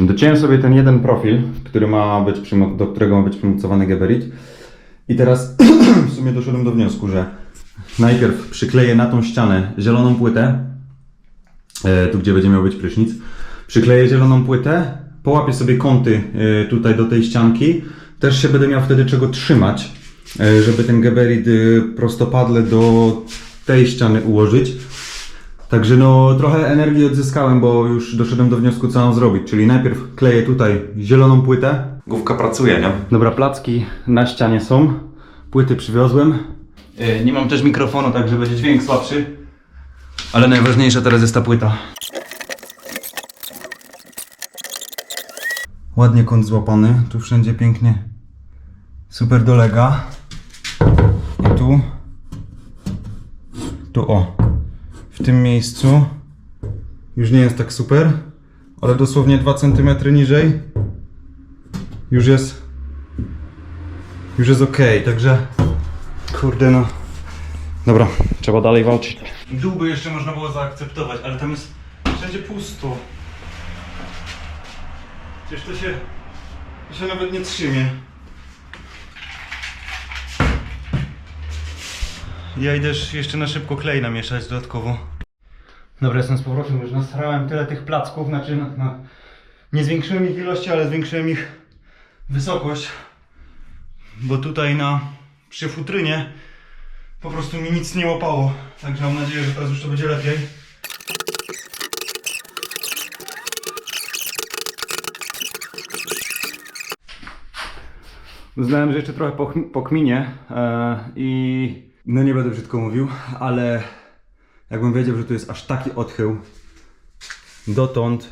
Dociąłem sobie ten jeden profil, który ma być do którego ma być przymocowany geberit. I teraz w sumie doszedłem do wniosku, że najpierw przykleję na tą ścianę zieloną płytę, e, tu gdzie będzie miał być prysznic. Przykleję zieloną płytę, połapię sobie kąty e, tutaj do tej ścianki. Też się będę miał wtedy czego trzymać, e, żeby ten geberit e, prostopadle do tej ściany ułożyć. Także no trochę energii odzyskałem, bo już doszedłem do wniosku co mam zrobić. Czyli najpierw kleję tutaj zieloną płytę. Główka pracuje, nie? Dobra, placki na ścianie są. Płyty przywiozłem. E, Nie mam też mikrofonu, także będzie dźwięk słabszy. Ale najważniejsza teraz jest ta płyta. Ładnie kąt złapany, tu wszędzie pięknie super dolega. I tu, tu o, w tym miejscu już nie jest tak super, ale dosłownie 2 cm niżej już jest już jest ok, także kurde no. Dobra, trzeba dalej walczyć. By jeszcze można było zaakceptować, ale tam jest wszędzie pusto. Przecież to się, to się nawet nie trzymie. Ja idę jeszcze na szybko klej namieszać dodatkowo. Dobra, jestem z powrotem, już nasrałem tyle tych placków, znaczy no, no, nie zwiększyłem ich ilości, ale zwiększyłem ich wysokość. Bo tutaj na przy futrynie po prostu mi nic nie łapało. Także mam nadzieję, że teraz już to będzie lepiej. Uznałem, że jeszcze trochę poch- pokminię e, i no nie będę brzydko mówił, ale jakbym wiedział, że tu jest aż taki odchył dotąd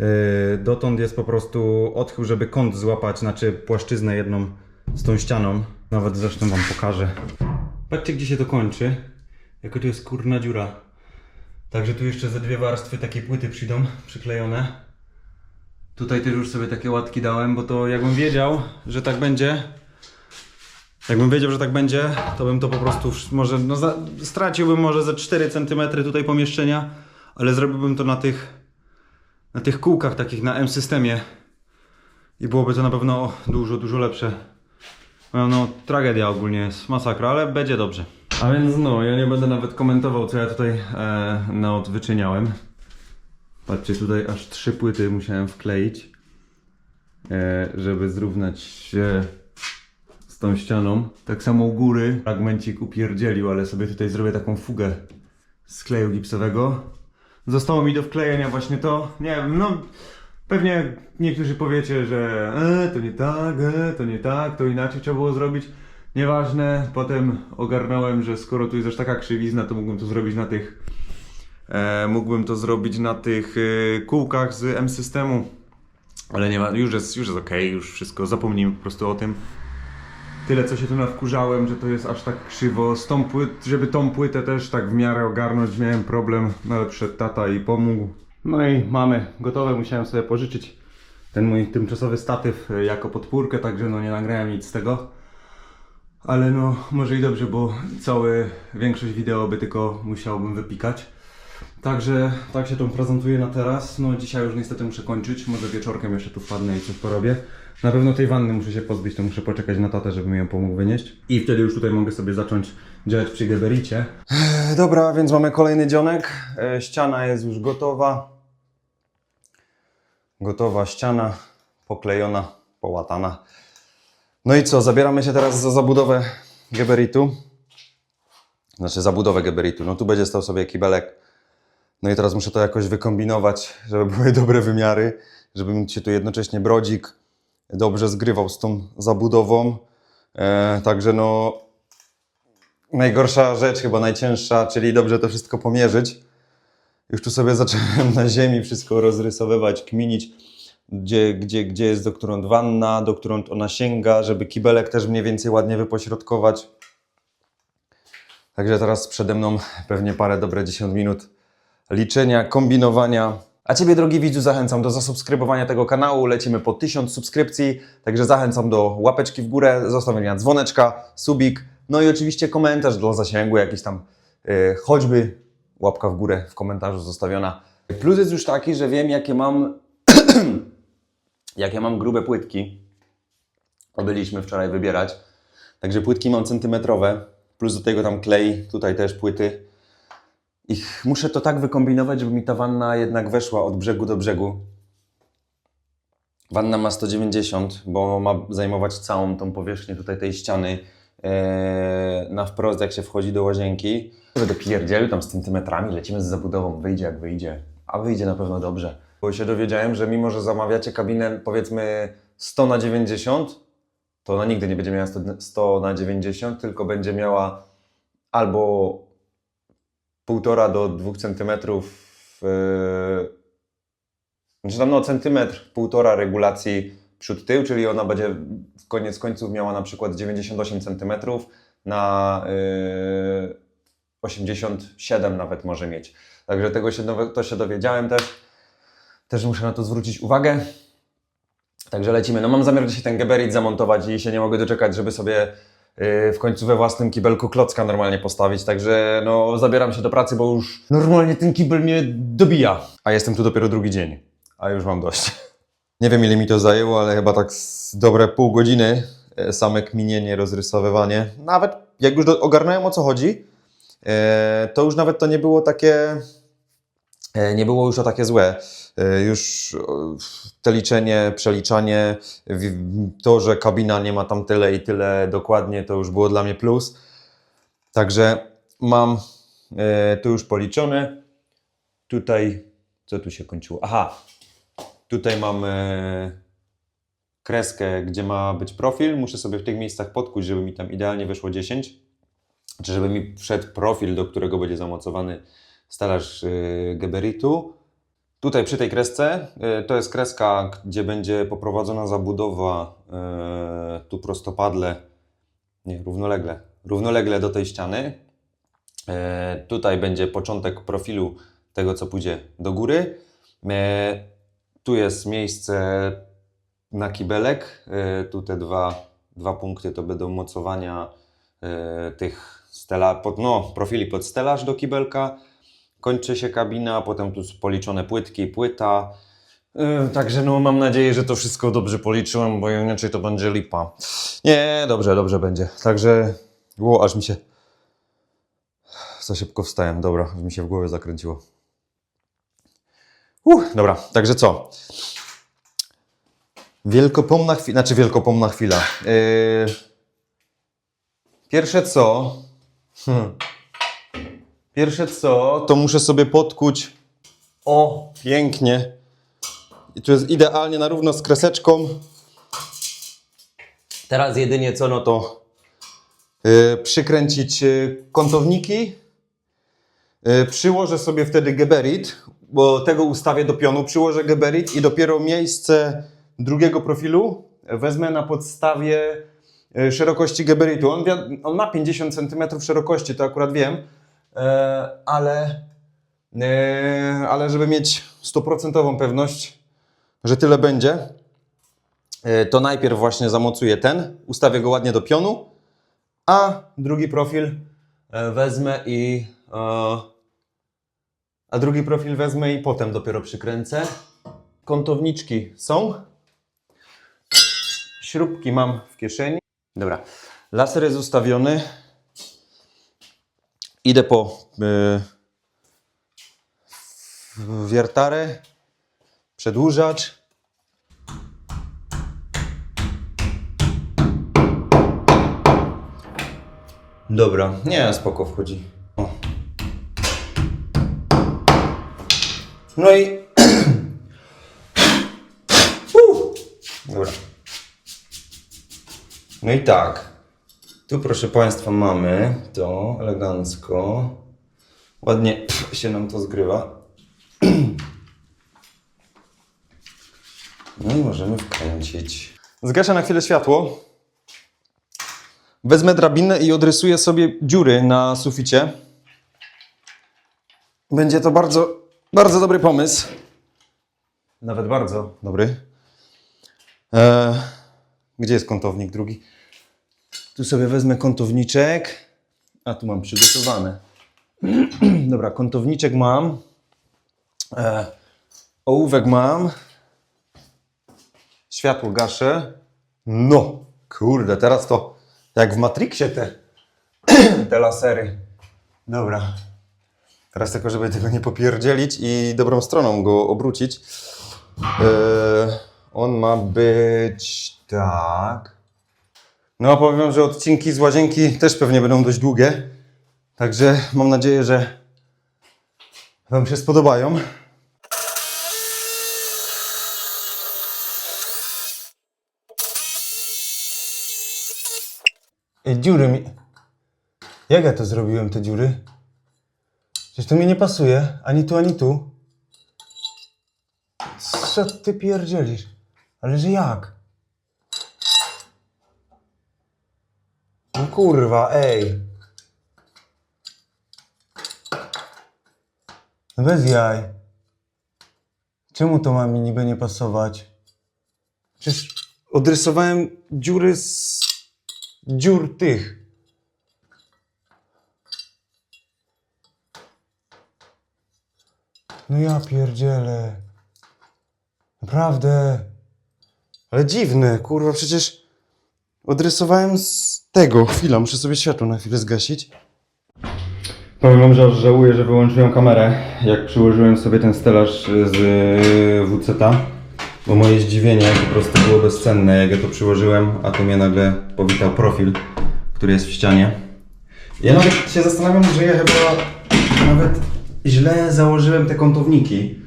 e, dotąd jest po prostu odchył, żeby kąt złapać, znaczy płaszczyznę jedną z tą ścianą. Nawet zresztą wam pokażę. Patrzcie gdzie się to kończy. Jaka to jest kurna dziura. Także tu jeszcze ze dwie warstwy takiej płyty przyjdą przyklejone. Tutaj też już sobie takie łatki dałem, bo to jakbym wiedział, że tak będzie, jakbym wiedział, że tak będzie, to bym to po prostu może, no za, straciłbym może ze 4 cm tutaj pomieszczenia, ale zrobiłbym to na tych, na tych kółkach takich na M-systemie i byłoby to na pewno dużo, dużo lepsze. No, no tragedia ogólnie jest, masakra, ale będzie dobrze. A więc no, ja nie będę nawet komentował, co ja tutaj e, na wyczyniałem. Patrzcie, tutaj aż trzy płyty musiałem wkleić, e, żeby zrównać się z tą ścianą. Tak samo u góry fragmencik upierdzielił, ale sobie tutaj zrobię taką fugę z kleju gipsowego. Zostało mi do wklejenia właśnie to, nie wiem, no pewnie niektórzy powiecie, że e, to nie tak, e, to nie tak, to inaczej trzeba było zrobić. Nieważne, potem ogarnąłem, że skoro tu jest aż taka krzywizna, to mógłbym to zrobić na tych E, mógłbym to zrobić na tych e, kółkach z M-systemu, ale nie ma, już jest, już jest ok, już wszystko, zapomnijmy po prostu o tym. Tyle co się tu nawkurzałem, że to jest aż tak krzywo. Z tą płyt, żeby tą płytę też tak w miarę ogarnąć, miałem problem, no ale tata i pomógł. No i mamy gotowe, musiałem sobie pożyczyć ten mój tymczasowy statyw e, jako podpórkę, także no nie nagrałem nic z tego. Ale no, może i dobrze, bo całe większość wideo by tylko musiałbym wypikać. Także tak się to prezentuje na teraz. No dzisiaj już niestety muszę kończyć. Może wieczorkiem jeszcze tu wpadnę i coś porobię. Na pewno tej wanny muszę się pozbyć, to muszę poczekać na tatę, żeby mi ją pomógł wynieść. I wtedy już tutaj mogę sobie zacząć działać przy gebericie. Dobra, więc mamy kolejny dzionek. E, Ściana jest już gotowa. Gotowa ściana, poklejona, połatana. No i co, zabieramy się teraz za zabudowę geberitu. Znaczy zabudowę geberitu. No tu będzie stał sobie kibelek no i teraz muszę to jakoś wykombinować, żeby były dobre wymiary, żeby mi się tu jednocześnie brodzik dobrze zgrywał z tą zabudową. E, także no najgorsza rzecz, chyba najcięższa, czyli dobrze to wszystko pomierzyć. Już tu sobie zacząłem na ziemi wszystko rozrysowywać, kminić, gdzie, gdzie, gdzie jest doktorant wanna, doktorant ona sięga, żeby kibelek też mniej więcej ładnie wypośrodkować. Także teraz przede mną pewnie parę dobre 10 minut liczenia, kombinowania. A Ciebie, drogi widzu, zachęcam do zasubskrybowania tego kanału. Lecimy po 1000 subskrypcji, także zachęcam do łapeczki w górę, zostawienia dzwoneczka, subik, no i oczywiście komentarz dla zasięgu, jakiś tam yy, choćby łapka w górę w komentarzu zostawiona. Plus jest już taki, że wiem, jakie mam jak ja mam grube płytki, byliśmy wczoraj wybierać, także płytki mam centymetrowe, plus do tego tam klej, tutaj też płyty. I muszę to tak wykombinować, żeby mi ta wanna jednak weszła od brzegu do brzegu. Wanna ma 190, bo ma zajmować całą tą powierzchnię tutaj tej ściany e, na wprost, jak się wchodzi do łazienki. Będę pierdzielił tam z centymetrami, lecimy z zabudową, wyjdzie jak wyjdzie. A wyjdzie na pewno dobrze. Bo się dowiedziałem, że mimo, że zamawiacie kabinę powiedzmy 100 na 90, to ona nigdy nie będzie miała 100, 100 na 90, tylko będzie miała albo 1,5 do 2 centymetrów yy, znaczy tam no centymetr, półtora regulacji przód-tył, czyli ona będzie w koniec końców miała na przykład 98 centymetrów na yy, 87 nawet może mieć. Także tego się, to się dowiedziałem też. Też muszę na to zwrócić uwagę. Także lecimy. No mam zamiar dzisiaj ten geberit zamontować i się nie mogę doczekać, żeby sobie w końcu we własnym kibelku klocka normalnie postawić. Także no zabieram się do pracy, bo już normalnie ten kibel mnie dobija. A jestem tu dopiero drugi dzień, a już mam dość. Nie wiem ile mi to zajęło, ale chyba tak dobre pół godziny e, same kminienie, rozrysowywanie. Nawet jak już ogarnąłem o co chodzi, e, to już nawet to nie było takie nie było już o takie złe. E, Już te liczenie, przeliczanie, to, że kabina nie ma tam tyle i tyle dokładnie, to już było dla mnie plus. Także mam e, tu już policzone. Tutaj, co tu się kończyło? Aha, tutaj mamy kreskę, gdzie ma być profil. Muszę sobie w tych miejscach podkuć, żeby mi tam idealnie wyszło 10. Czy żeby mi wszedł profil, do którego będzie zamocowany stelaż y, geberitu. Tutaj przy tej kresce, y, to jest kreska, gdzie będzie poprowadzona zabudowa y, tu prostopadle, nie, równolegle, równolegle do tej ściany. Tutaj będzie początek profilu tego, co pójdzie do góry. Tu jest miejsce na kibelek. Tu te dwa, dwa punkty to będą mocowania tych stela, pod, no, profili pod stelaż do kibelka kończy się kabina, potem tu policzone płytki, płyta. Yy, Także no mam nadzieję, że to wszystko dobrze policzyłem, bo inaczej to będzie lipa. Nie, dobrze, dobrze będzie. Także, o, aż mi się za szybko wstałem, dobra, aż mi się w głowie zakręciło. Uh, dobra, także co? Wielkopomna chwila, znaczy wielkopomna chwila. Yy, pierwsze co, hmm, Pierwsze co, to muszę sobie podkuć. O, pięknie. I tu jest idealnie na równo z kreseczką. Teraz jedynie co, no to yy, przykręcić yy, kątowniki. Yy, przyłożę sobie wtedy geberit, bo tego ustawię do pionu. Przyłożę geberit i dopiero miejsce drugiego profilu wezmę na podstawie yy, szerokości geberitu. On, on ma 50 cm szerokości, to akurat wiem. E, ale, e, ale żeby mieć stuprocentową pewność, że tyle będzie, e, to najpierw właśnie zamocuję ten, ustawię go ładnie do pionu, a drugi profil wezmę i a drugi profil wezmę i potem dopiero przykręcę. Kątowniczki są. Śrubki mam w kieszeni. Dobra, laser jest ustawiony. Idę po y, w- wiertarę, przedłużacz. Dobra, nie, spoko wchodzi. O. No i... Dobra. No i tak. Tu proszę Państwa mamy to elegancko. Ładnie się nam to zgrywa. No i możemy wkręcić. Zgaszę na chwilę światło. Wezmę drabinę i odrysuję sobie dziury na suficie. Będzie to bardzo, bardzo dobry pomysł. Nawet bardzo dobry. E, gdzie jest kątownik drugi? Tu sobie wezmę kątowniczek. A tu mam przygotowane. Dobra, kątowniczek mam. E, ołówek mam. Światło gaszę. No, kurde, teraz to jak w Matrixie te, te lasery. Dobra. Teraz tylko, żeby tego nie popierdzielić i dobrą stroną go obrócić. Eee, on ma być tak. No a powiem, że odcinki z łazienki też pewnie będą dość długie. Także mam nadzieję, że Wam się spodobają. Ej, dziury mi... Jak ja to zrobiłem, te dziury? Przecież to mi nie pasuje. Ani tu, ani tu. Co ty pierdzielisz? Ale że jak? Kurwa, ej. Bez jaj. Czemu to ma mi niby nie pasować? Przecież odrysowałem dziury z dziur tych. No ja pierdzielę. Naprawdę. Ale dziwne, kurwa, przecież odrysowałem z tego. Chwila, muszę sobie światło na chwilę zgasić. Powiem wam, że aż żałuję, że wyłączyłem kamerę, jak przyłożyłem sobie ten stelaż z y, WCT, bo moje zdziwienie po prostu było bezcenne, jak ja to przyłożyłem, a tu mnie nagle powitał profil, który jest w ścianie. Ja nawet się zastanawiam, że ja chyba nawet źle założyłem te kątowniki,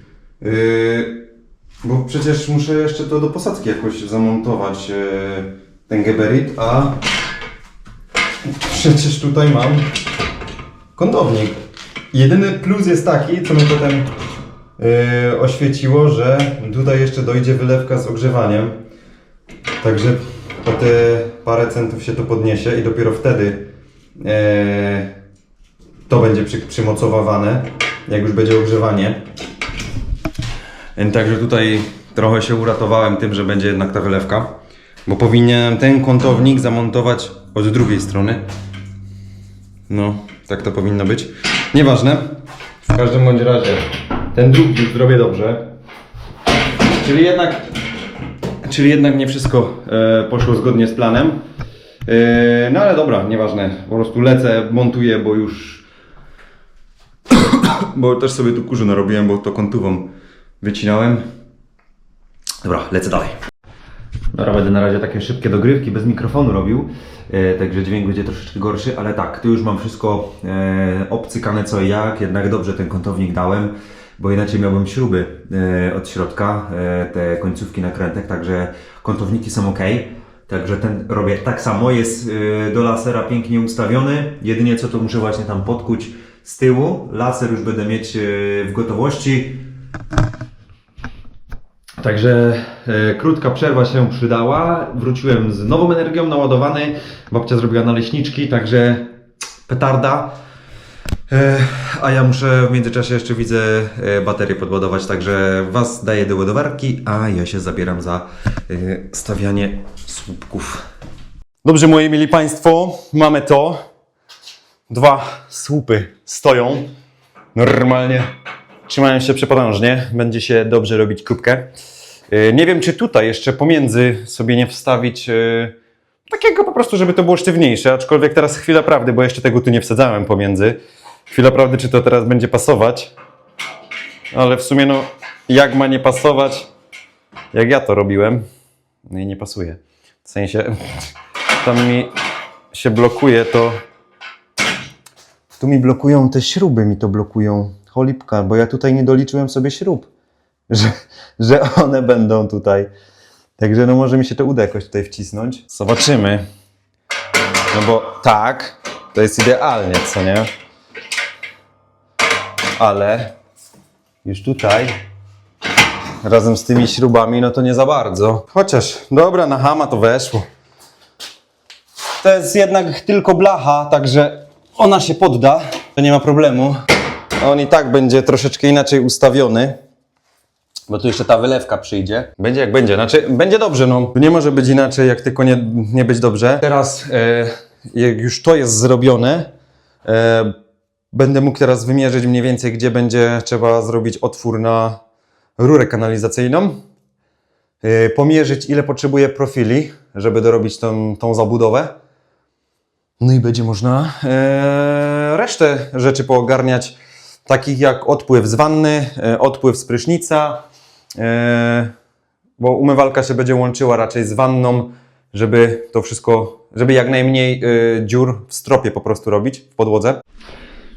yy, bo przecież muszę jeszcze to do posadzki jakoś zamontować, yy, ten geberit, a przecież tutaj mam kątownik. Jedyny plus jest taki, co mnie potem yy, oświeciło, że tutaj jeszcze dojdzie wylewka z ogrzewaniem. Także o te parę centów się to podniesie i dopiero wtedy yy, to będzie przy, przymocowywane, jak już będzie ogrzewanie. Także tutaj trochę się uratowałem tym, że będzie jednak ta wylewka, bo powinienem ten kątownik zamontować od drugiej strony. No, tak to powinno być. Nieważne. W każdym bądź razie ten drugi już zrobię dobrze. Czyli jednak, czyli jednak nie wszystko e, poszło zgodnie z planem. E, no ale dobra, nieważne. Po prostu lecę, montuję, bo już. bo też sobie tu kurzu narobiłem, bo to kontową wycinałem. Dobra, lecę dalej. Dobra, będę na razie takie szybkie dogrywki bez mikrofonu robił, e, także dźwięk będzie troszeczkę gorszy, ale tak, tu już mam wszystko e, obcykane co i jak, jednak dobrze ten kątownik dałem, bo inaczej miałbym śruby e, od środka, e, te końcówki nakrętek, także kątowniki są ok. Także ten robię tak samo, jest e, do lasera pięknie ustawiony, jedynie co to muszę właśnie tam podkuć z tyłu, laser już będę mieć e, w gotowości, Także e, krótka przerwa się przydała. Wróciłem z nową energią, naładowany. Babcia zrobiła naleśniczki, także petarda. E, a ja muszę w międzyczasie jeszcze widzę e, baterię podładować, także Was daję do ładowarki, a ja się zabieram za e, stawianie słupków. Dobrze, moi mili Państwo, mamy to. Dwa słupy stoją. Normalnie trzymają się przepotężnie. Będzie się dobrze robić kubkę. Yy, Nie wiem, czy tutaj jeszcze pomiędzy sobie nie wstawić yy, takiego po prostu, żeby to było sztywniejsze. Aczkolwiek teraz chwila prawdy, bo jeszcze tego tu nie wsadzałem pomiędzy. Chwila prawdy, czy to teraz będzie pasować. Ale w sumie, no, jak ma nie pasować, jak ja to robiłem, no i nie pasuje. W sensie, tam mi się blokuje to. Tu mi blokują te śruby, mi to blokują. Cholipka, bo ja tutaj nie doliczyłem sobie śrub, że, że one będą tutaj. Także no może mi się to uda jakoś tutaj wcisnąć. Zobaczymy. No bo tak, to jest idealnie, co nie? Ale już tutaj razem z tymi śrubami, no to nie za bardzo. Chociaż, dobra, na hama to weszło. To jest jednak tylko blacha, także ona się podda, to nie ma problemu. On i tak będzie troszeczkę inaczej ustawiony. Bo tu jeszcze ta wylewka przyjdzie. Będzie jak będzie. Znaczy, będzie dobrze, no. Nie może być inaczej, jak tylko nie, nie być dobrze. Teraz, e, jak już to jest zrobione, e, będę mógł teraz wymierzyć mniej więcej, gdzie będzie trzeba zrobić otwór na rurę kanalizacyjną. yy, pomierzyć, ile potrzebuję profili, żeby dorobić tą, tą zabudowę. No i będzie można e, resztę rzeczy poogarniać, takich jak odpływ z wanny, e, odpływ z prysznica, e, bo umywalka się będzie łączyła raczej z wanną, żeby to wszystko, żeby jak najmniej e, dziur w stropie po prostu robić w podłodze.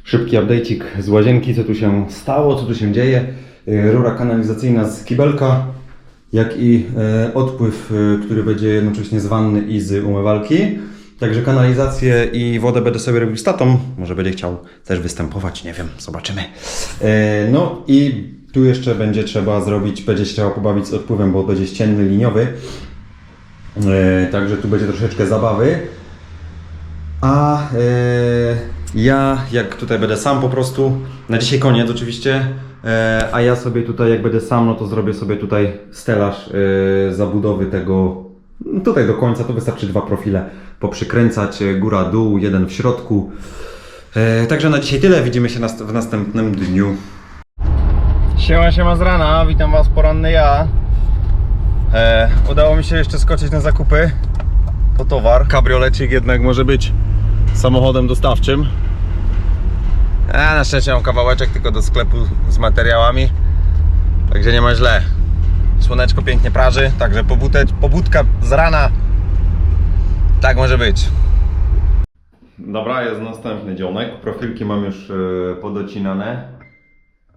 Szybki update'ik z łazienki, co tu się stało, co tu się dzieje. Rura kanalizacyjna z kibelka, jak i odpływ, który będzie jednocześnie z wanny i z umywalki. Także kanalizację i wodę będę sobie robił z tatą. Może będzie chciał też występować, nie wiem, zobaczymy. E, No i tu jeszcze będzie trzeba zrobić, będzie się trzeba pobawić z odpływem, bo będzie ścienny, liniowy. E, Także tu będzie troszeczkę zabawy. A e, ja, jak tutaj będę sam po prostu, na dzisiaj koniec oczywiście, a ja sobie tutaj, jak będę sam, no to zrobię sobie tutaj stelaż zabudowy tego, tutaj do końca, to wystarczy dwa profile poprzykręcać, e, góra, dół, jeden w środku. E, także na dzisiaj tyle, widzimy się w następnym dniu. Siema, siema z rana, witam Was poranny ja. E, udało mi się jeszcze skoczyć na zakupy po towar. Kabriolecik jednak może być samochodem dostawczym. A na szczęście mam kawałeczek tylko do sklepu z materiałami, także nie ma źle. Słoneczko pięknie praży, także pobudka z rana. Tak może być. Dobra, jest następny dzionek. Profilki mam już e, podocinane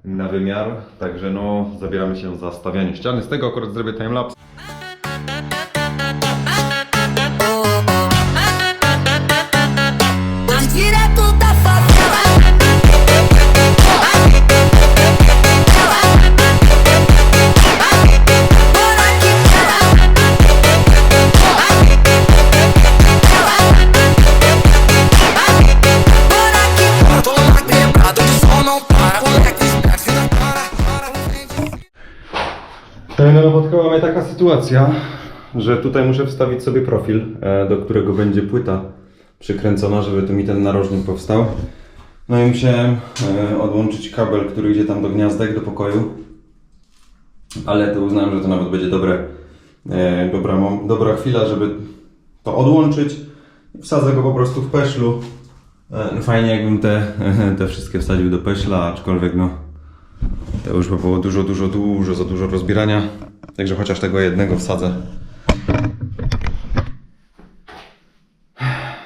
na wymiar, także no zabieramy się za stawianie ściany. Z tego akurat zrobię timelapse. Sytuacja, że tutaj muszę wstawić sobie profil, e, do którego będzie płyta przykręcona, żeby tu mi ten narożnik powstał. No i musiałem e, odłączyć kabel, który idzie tam do gniazdek, do pokoju. Ale to uznałem, że to nawet będzie dobre, e, dobra, dobra chwila, żeby to odłączyć. Wsadzę go po prostu w peszlu. Fajnie jakbym te, te wszystkie wsadził do peszla, aczkolwiek no to już by było dużo, dużo, dużo za dużo rozbierania. Także chociaż tego jednego wsadzę.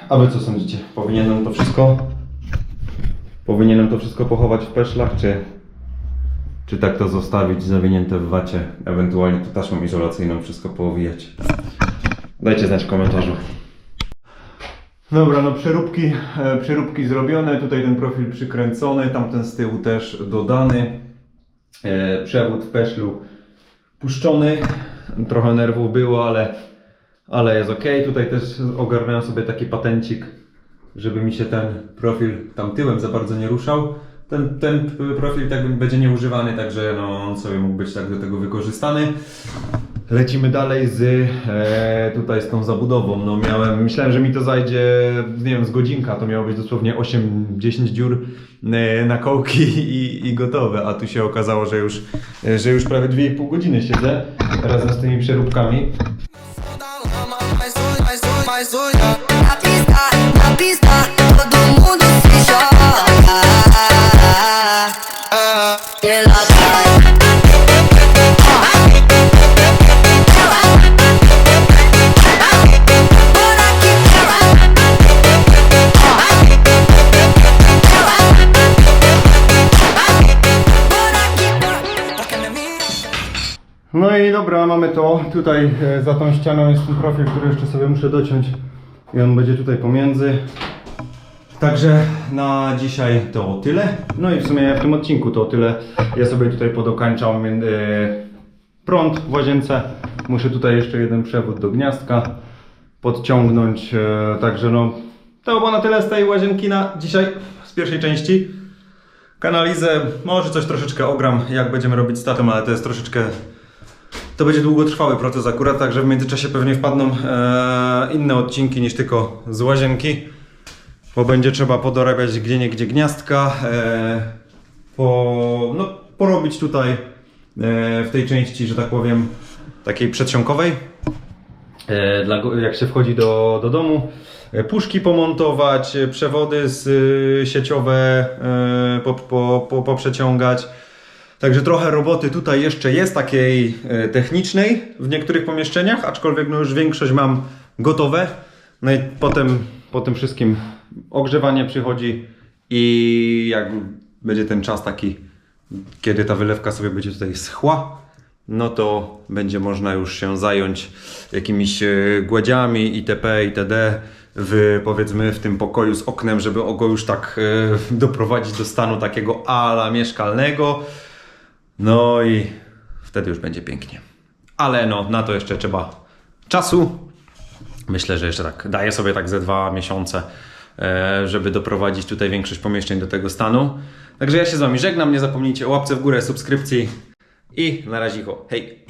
A wy co sądzicie? Powinienem to wszystko? Powinienem to wszystko pochować w peszlach, czy, czy tak to zostawić zawinięte w wacie? Ewentualnie tu taśmą izolacyjną wszystko poowijać. Dajcie znać w komentarzu. Dobra, no przeróbki, e, przeróbki zrobione, tutaj ten profil przykręcony, tamten z tyłu też dodany. E, przewód w peszlu puszczony. Trochę nerwów było, ale, ale jest ok. Tutaj też ogarnąłem sobie taki patencik, żeby mi się ten profil tam tyłem za bardzo nie ruszał. Ten, ten profil tak będzie nieużywany, także no, on sobie mógł być tak do tego wykorzystany. Lecimy dalej z e, tutaj z tą zabudową. No miałem, myślałem, że mi to zajdzie, nie wiem, z godzinka. To miało być dosłownie 8-10 dziur e, na kołki i, i gotowe. A tu się okazało, że już, e, że już prawie 2,5 godziny siedzę razem z tymi przeróbkami. lama Mais dobra, mamy to. Tutaj e, za tą ścianą jest ten profil, który jeszcze sobie muszę dociąć i on będzie tutaj pomiędzy. Także na dzisiaj to tyle. No i w sumie w tym odcinku to tyle. Ja sobie tutaj podokańczam e, prąd w łazience. Muszę tutaj jeszcze jeden przewód do gniazdka podciągnąć. E, także no to było na tyle z tej łazienki na dzisiaj z pierwszej części. Kanalizę może coś troszeczkę ogram jak będziemy robić z tatą, ale to jest troszeczkę to będzie długotrwały proces akurat, także w międzyczasie pewnie wpadną e, inne odcinki niż tylko z łazienki, bo będzie trzeba podorabiać gdzie nie gdzie gniazdka, e, po, no, porobić tutaj e, w tej części, że tak powiem, takiej przedsionkowej. E, dla, jak się wchodzi do, do domu, e, puszki pomontować, e, przewody z, e, sieciowe e, po, po, po, poprzeciągać. Także trochę roboty tutaj jeszcze jest takiej e, technicznej w niektórych pomieszczeniach, aczkolwiek no już większość mam gotowe. No i potem po tym wszystkim ogrzewanie przychodzi i jak będzie ten czas taki, kiedy ta wylewka sobie będzie tutaj schła, no to będzie można już się zająć jakimiś e, gładziami itp. itd. W, powiedzmy w tym pokoju z oknem, żeby go już tak e, doprowadzić do stanu takiego ala mieszkalnego. No i wtedy już będzie pięknie. Ale no, na to jeszcze trzeba czasu. Myślę, że jeszcze tak daję sobie tak ze dwa miesiące, e, żeby doprowadzić tutaj większość pomieszczeń do tego stanu. Także ja się z Wami żegnam. Nie zapomnijcie o łapce w górę, subskrypcji i na razie. Hej!